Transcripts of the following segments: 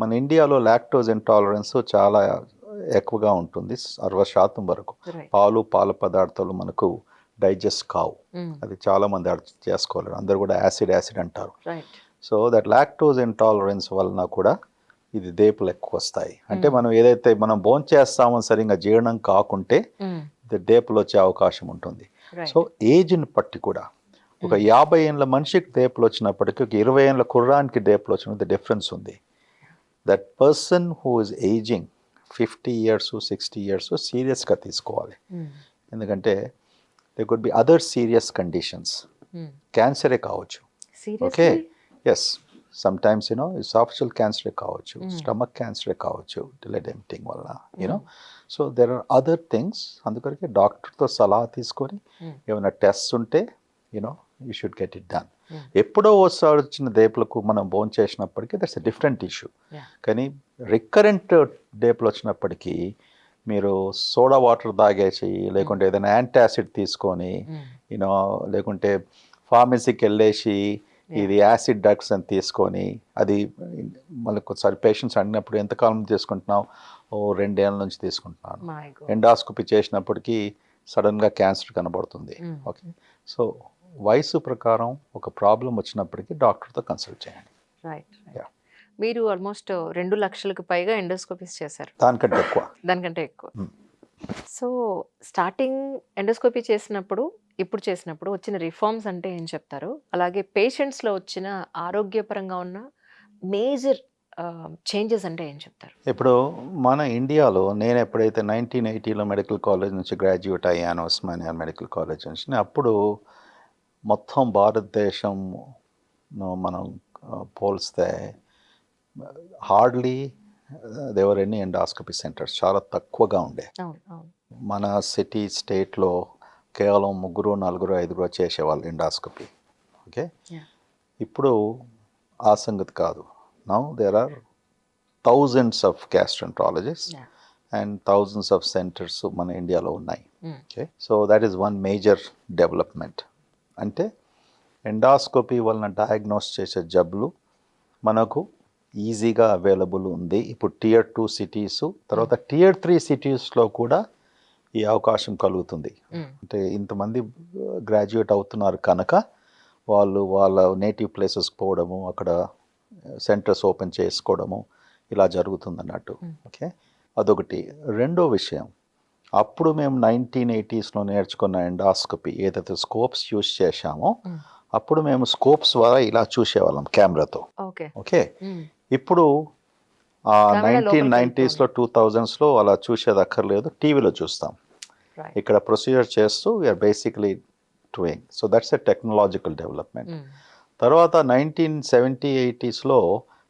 మన ఇండియాలో lactose intolerance చాలా ఎక్కువగా ఉంటుంది అరవై శాతం వరకు. పాలు పాల పదార్థాలు మనకు డైజెస్ట్ కావు. అది చాలా మంది అర్థం చేసుకోలేరు. అందరు కూడా యాసిడ్ యాసిడ్ అంటారు. సో దట్ లాక్టోజ్ ఇంటాలరెన్స్ వలన కూడా ఇది దేపులు ఎక్కువ వస్తాయి. అంటే Hmm. మనం ఏదైతే మనం భోంచేస్తామో చేస్తామో సరిగ్గా జీర్ణం కాకుంటే ఇది దేపులు వచ్చే అవకాశం ఉంటుంది. సో ఏజ్ని బట్టి కూడా ఒక యాభై ఏళ్ళ మనిషికి దేపులు వచ్చినప్పటికీ ఒక ఇరవై ఏళ్ళ కుర్రానికి దేపులు వచ్చినది డిఫరెన్స్ ఉంది. That person who is aging fifty years sixty years సీరియస్గా తీసుకోవాలి. ఎందుకంటే they could be other serious conditions క్యాన్సరే కావచ్చు. Okay yes sometimes you know సాఫ్చువల్ క్యాన్సరే కావచ్చు. స్టమక్ క్యాన్సరే కావచ్చు డిలైడ్ ఎంటింగ్ వల్ల you know so there are other things అందుకొరకే డాక్టర్తో సలహా తీసుకొని Mm. ఏమైనా టెస్ట్ ఉంటే you know you should get it done Mm. ఎప్పుడో ఒకసారి వచ్చిన దేపులకు మనం భోజనం చేసినప్పటికీ దట్స్ ఎ డిఫరెంట్ ఇష్యూ. కానీ రికరెంట్ డేపులు వచ్చినప్పటికీ మీరు సోడా వాటర్ తాగేసి లేకుంటే ఏదైనా యాంటాసిడ్ తీసుకొని యూనో లేకుంటే ఫార్మసీకి వెళ్ళేసి ఇది యాసిడ్ డ్రగ్స్ అని తీసుకొని అది మళ్ళీ ఒకసారి పేషెంట్స్ అడిగినప్పుడు ఎంతకాలం తీసుకుంటున్నావు? ఓ రెండేళ్ళ నుంచి తీసుకుంటున్నాను. ఎండాస్కోపీ చేసినప్పటికీ సడన్గా క్యాన్సర్ కనబడుతుంది. Mm. ఓకే సో వయసు ప్రకారం ఒక ప్రాబ్లం వచ్చినప్పటికీ డాక్టర్తో కన్సల్ట్ చేయండి. రైట్. మీరు ఆల్మోస్ట్ రెండు లక్షలకు పైగా ఎండోస్కోపీస్ చేశారు. దానికంటే ఎక్కువ. దానికంటే ఎక్కువ. సో స్టార్టింగ్ ఎండోస్కోపీ చేసినప్పుడు ఇప్పుడు చేసినప్పుడు వచ్చిన రిఫార్మ్స్ అంటే ఏం చెప్తారు? అలాగే పేషెంట్స్లో వచ్చిన ఆరోగ్యపరంగా ఉన్న మేజర్ చేంజెస్ అంటే ఏం చెప్తారు? ఇప్పుడు మన ఇండియాలో నేను ఎప్పుడైతే నైన్టీన్ ఎయిటీలో మెడికల్ కాలేజ్ నుంచి గ్రాడ్యుయేట్ అయ్యాను ఉస్మానియా మెడికల్ కాలేజ్ నుంచి అప్పుడు మొత్తం భారతదేశం మనం పోల్స్తే హార్డ్లీ దేవర్ ఎన్ని ఎండాస్కోపీ సెంటర్స్ చాలా తక్కువగా ఉండే. మన సిటీ స్టేట్లో కేవలం ముగ్గురు నలుగురు ఐదుగురు చేసేవాళ్ళు ఎండాస్కోపీ ఓకే. ఇప్పుడు ఆ సంగతి కాదు. Now there are thousands of gastroenterologist. And thousands of centres మన ఇండియాలో ఉన్నాయి. Okay so that is one major development అంటే ఎండాస్కోపీ వలన డయాగ్నోస్ చేసే జబ్బులు మనకు ఈజీగా అవైలబుల్ ఉంది. ఇప్పుడు టియర్ టూ సిటీస్ తర్వాత టియర్ త్రీ సిటీస్లో కూడా ఈ అవకాశం కలుగుతుంది. Mm. అంటే ఇంతమంది గ్రాడ్యుయేట్ అవుతున్నారు కనుక వాళ్ళు వాళ్ళ నేటివ్ ప్లేసెస్కి పోవడము అక్కడ సెంటర్స్ ఓపెన్ చేసుకోవడము ఇలా జరుగుతుంది అన్నట్టు. ఓకే అదొకటి. రెండో విషయం అప్పుడు మేము నైన్టీన్ ఎయిటీస్లో నేర్చుకున్న ఎండాస్కోపీ ఏదైతే స్కోప్స్ యూస్ చేశామో Mm. అప్పుడు మేము స్కోప్స్ ద్వారా ఇలా చూసేవాళ్ళం కెమెరాతో. ఓకే. ఓకే? ఇప్పుడు నైన్టీన్ నైంటీస్లో టూ థౌజండ్స్లో అలా చూసేది అక్కర్లేదు టీవీలో చూస్తాం. ఇక్కడ ప్రొసీజర్ చేస్తూ we're basically doing so that's a technological development తర్వాత నైన్టీన్ సెవెంటీ ఎయిటీస్లో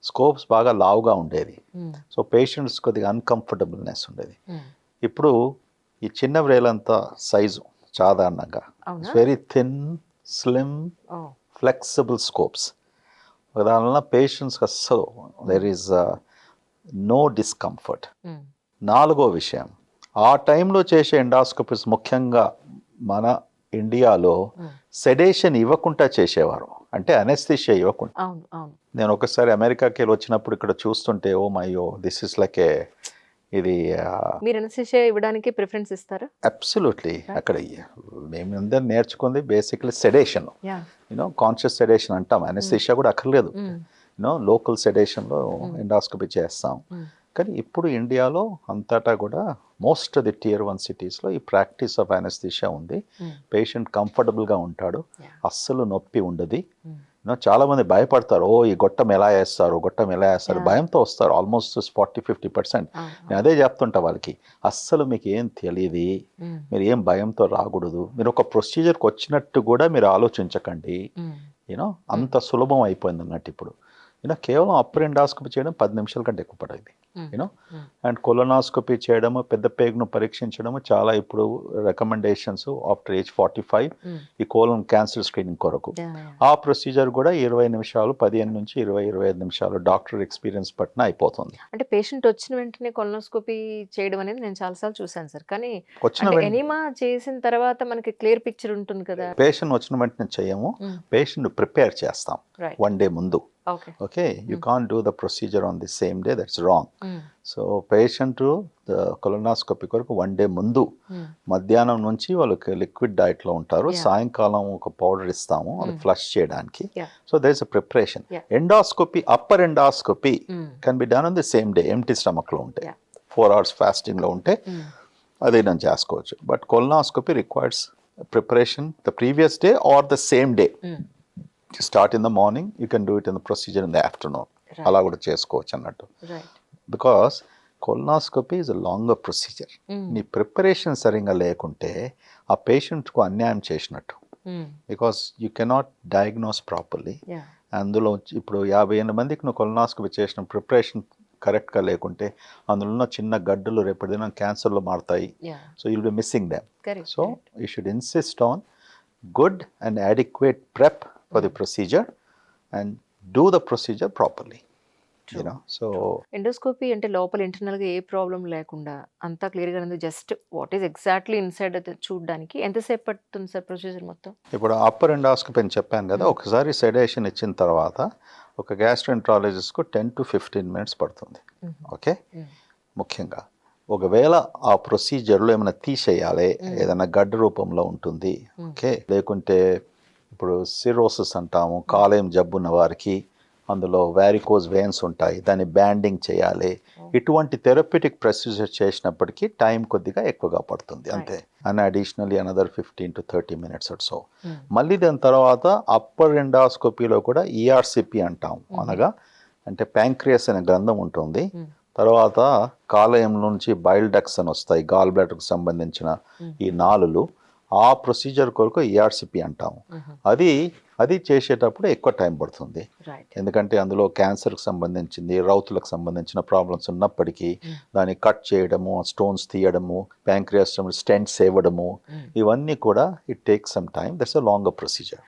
స్కోప్స్ బాగా లావుగా ఉండేది. సో పేషెంట్స్ కొద్దిగా అన్కంఫర్టబుల్నెస్ ఉండేది. ఇప్పుడు ఈ చిన్న వ్రేలంత సైజు సాధారణంగా. Very thin slim flexible scopes దానివల్ల పేషెంట్స్కి అస్సలు దెర్ ఈజ్ నో డిస్కంఫర్ట్ నాలుగో విషయం ఆ టైంలో చేసే ఎండాస్కోపీస్ ముఖ్యంగా మన ఇండియాలో. సెడేషన్ ఇవ్వకుండా చేసేవారు. అంటే అనెస్థిషియా ఇవ్వకుండా. నేను ఒకసారి అమెరికాకి వెళ్ళి వచ్చినప్పుడు ఇక్కడ చూస్తుంటే ఓ మయ్యో దిస్ ఇస్ లైక్ ఏ ఇది మీరు ఎనసిషియా ఇవ్వడానికి ప్రిఫరెన్స్ ఇస్తారా? అబ్సల్యూట్లీ అక్కడ మేము అందరం నేర్చుకుంది basically sedation. You know conscious sedation అంటాం. అనెస్థిషియా కూడా అక్కర్లేదు. యూనో లోకల్ సెడేషన్లో Mm. ఎండాస్కోపీ చేస్తాం. Mm. కానీ ఇప్పుడు ఇండియాలో అంతటా కూడా మోస్ట్ ది టియర్ వన్ సిటీస్లో ఈ ప్రాక్టీస్ ఆఫ్ అనెస్థిషియా ఉంది. పేషెంట్ కంఫర్టబుల్గా ఉంటాడు. అస్సలు నొప్పి ఉండదు. యూనో చాలా మంది భయపడతారు ఓ ఈ గొట్టం ఎలా వేస్తారు గొట్టం ఎలా వేస్తారు. భయంతో వస్తారు ఆల్మోస్ట్ ఫార్టీ ఫిఫ్టీ పర్సెంట్ నేను అదే చెప్తుంటా వాళ్ళకి అస్సలు మీకు ఏం తెలియదు మీరు ఏం భయంతో రాకూడదు. మీరు ఒక ప్రొసీజర్కి వచ్చినట్టు కూడా మీరు ఆలోచించకండి. యూనో అంత సులభం అయిపోయింది అన్నట్టు ఇప్పుడు. యూనో కేవలం అప్పర్ ఎండాస్కోపీ చేయడం పది నిమిషాల కంటే ఎక్కువ పడేది యూనో. అండ్ కొలనాస్కోపీ చేయడము పెద్ద పేగును పరీక్షించడము చాలా ఇప్పుడు recommendations after age forty five ఈ కోలన్ క్యాన్సర్ స్క్రీనింగ్ కొరకు. ఆ ప్రొసీజర్ కూడా ఇరవై నిమిషాలు పదిహేను నుంచి ఇరవై ఇరవై ఐదు నిమిషాలు డాక్టర్ ఎక్స్పీరియన్స్ పట్టిన అయిపోతుంది. అంటే పేషెంట్ వచ్చిన వెంటనే కొలనోస్కోపీ చేయడం అనేది నేను చాలాసార్లు చూశాను సార్. కానీ వచ్చిన ఎనిమా చేసిన తర్వాత మనకి క్లియర్ పిక్చర్ ఉంటుంది కదా. పేషెంట్ వచ్చిన వెంటనే చేయము. పేషెంట్ ప్రిపేర్ చేస్తాం వన్ డే ముందు. Okay okay you Mm. Can do the procedure on the same day that's wrong so patient colonoscopy కొరకు వన్ డే ముందు మధ్యాహ్నం నుంచి వాళ్ళకి లిక్విడ్ డైట్లో ఉంటారు. సాయంకాలం ఒక పౌడర్ ఇస్తాము అది Mm. ఫ్లష్ చేయడానికి Yeah. So there is preparation Yeah. Endoscopy upper endoscopy can be done on the same day empty స్టమక్లో ఉంటే Yeah. ఫోర్ అవర్స్ ఫాస్టింగ్లో ఉంటే అదే నేను చేసుకోవచ్చు but colonoscopy requires preparation the previous day or the same day start in the morning you can do it in the procedure in the afternoon అలా కూడా చేసుకోవచ్చు అన్నట్టు. Because colonoscopy is a longer procedure నీ preparation సరిగా లేకుంటే ఆ పేషెంట్కు అన్యాయం చేసినట్టు. Because you cannot diagnose properly yeah అందులో ఇప్పుడు యాభై ఎనిమిది మందికి నువ్వు కొలనాస్కోపీ చేసిన ప్రిపరేషన్ కరెక్ట్గా లేకుంటే అందులో ఉన్న చిన్న గడ్డలు రేపటి దినం క్యాన్సర్లో మారుతాయి. Yeah so you'll be missing them so you should insist on good and adequate prep for the procedure and do the procedure properly. You know, so endoscopy అంటే లోపల internal గా ఏ ప్రాబ్లం లేకుండా అంతా క్లియర్గా ఉంది just what is exactly inside చూడడానికి ఎంతసేపు పడుతుంది సార్ ప్రొసీజర్ మొత్తం ఇప్పుడు అప్పర్ ఎండాస్కోపీ అని చెప్పాను కదా Hmm. ఒకసారి సెడేషన్ ఇచ్చిన తర్వాత ఒక గ్యాస్ట్రెంట్రాలజిస్ట్కు టెన్ టు ఫిఫ్టీన్ మినిట్స్ పడుతుంది ఓకే Mm. ముఖ్యంగా ఒకవేళ ఆ ప్రొసీజర్లో ఏమైనా తీసేయాలి. ఏదైనా గడ్డ రూపంలో ఉంటుంది. ఓకే లేకుంటే ఇప్పుడు సిరోసిస్ అంటాము కాలేయం జబ్బున్న వారికి అందులో వ్యారికోజ్ వెయిన్స్ ఉంటాయి దాన్ని బ్యాండింగ్ చేయాలి. ఇటువంటి థెరప్యూటిక్ ప్రొసీజర్ చేసినప్పటికీ టైం కొద్దిగా ఎక్కువగా పడుతుంది. అంతే and additionally another fifteen to thirty minutes so మళ్ళీ దాని తర్వాత అప్పర్ ఎండాస్కోపీలో కూడా ఈఆర్సిపి అంటాం Mhm. అనగా అంటే ప్యాంక్రియస్ అనే గ్రంథం ఉంటుంది Mm. తర్వాత కాలేయం నుంచి బైల్ డక్స్ అని వస్తాయి గాల్ బ్లాడర్కు సంబంధించిన Mm. ఈ నాలులు ఆ ప్రొసీజర్ కొరకు ఈఆర్సిపి అంటాము. అది అది చేసేటప్పుడు ఎక్కువ టైం పడుతుంది. ఎందుకంటే అందులో క్యాన్సర్కి సంబంధించింది రౌతులకు సంబంధించిన ప్రాబ్లమ్స్ ఉన్నప్పటికీ Mm. దాన్ని కట్ చేయడము స్టోన్స్ తీయడము ప్యాంక్రియాస్ స్టెంట్స్ ఇవ్వడము ఇవన్నీ కూడా it take some time that's a longer procedure